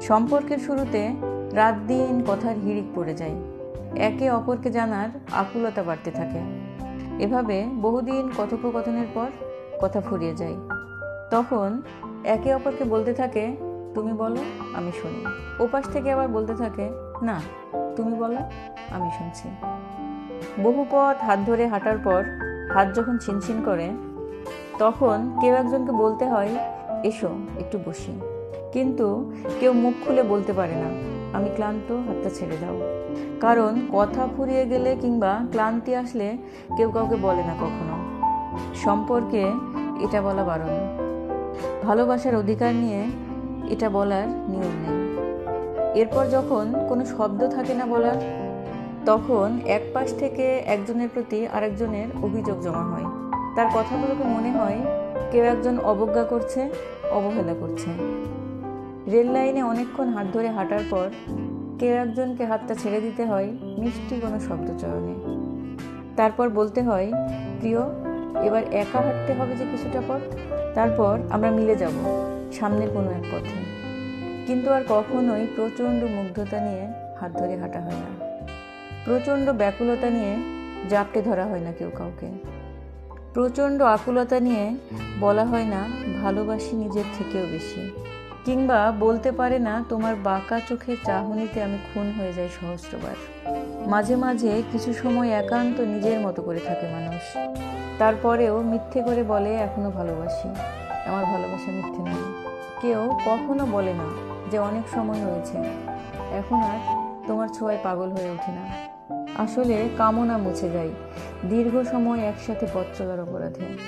সম্পর্কের শুরুতে রাত দিন কথার হিড়িক পড়ে যায়। একে অপরকে জানার আকুলতা বাড়তে থাকে। এভাবে বহুদিন কথোপকথনের পর কথা ফুরিয়ে যায়। তখন একে অপরকে বলতে থাকে, তুমি বলো, আমি শুনি। ওপাশ থেকে আবার বলতে থাকে, না, তুমি বলো, আমি শুনছি। বহু পথ হাত ধরে হাঁটার পর হাত যখন ছিনছিন করে, তখন কেউ একজনকে বলতে হয়, এসো, একটু বসি। কিন্তু কেউ মুখ খুলে বলতে পারে না, আমি ক্লান্ত, হাতটা ছেড়ে দাও। কারণ কথা ফুরিয়ে গেলে কিংবা ক্লান্তি আসলে কেউ কাউকে বলে না কখনো। সম্পর্কে এটা বলা বারণ। ভালোবাসার অধিকার নিয়ে এটা বলার নিয়ম নেই। এরপর যখন কোনো শব্দ থাকে না বলার, তখন এক পাশ থেকে একজনের প্রতি আরেকজনের অভিযোগ জমা হয়। তার কথাগুলোকে মনে হয় কেউ একজন অবজ্ঞা করছে, অবহেলা করছে। রেল লাইনে অনেকক্ষণ হাত ধরে হাঁটার পর কেউ একজনকে হাতটা ছেড়ে দিতে হয় মিষ্টি কোনো শব্দ চয়নে। তারপর বলতে হয়, প্রিয়, এবার একা হাঁটতে হবে যে কিছুটা পথ? তারপর আমরা মিলে যাব সামনের কোনো এক পথে। কিন্তু আর কখনোই প্রচণ্ড মুগ্ধতা নিয়ে হাত ধরে হাঁটা হয় না। প্রচণ্ড ব্যাকুলতা নিয়ে জাপটে ধরা হয় না কেউ কাউকে। প্রচণ্ড আকুলতা নিয়ে বলা হয় না, ভালোবাসি নিজের থেকেও বেশি। কিংবা বলতে পারে না, তোমার বাঁকা চোখের চাহনিতে আমি খুন হয়ে যাই সহস্রবার। মাঝে মাঝে কিছু সময় একান্ত নিজের মতো করে থাকে মানুষ। তারপরেও মিথ্যে করে বলে, এখনও ভালোবাসি। আমার ভালোবাসা মিথ্যে নয়। কেউ কখনো বলে না যে অনেক সময় হয়েছে। এখন আর তোমার ছোঁয়ায় পাগল হয়ে ওঠে না। আসলে কামনা মুছে যায় দীর্ঘ সময় একসাথে পথ চলার অপরাধে।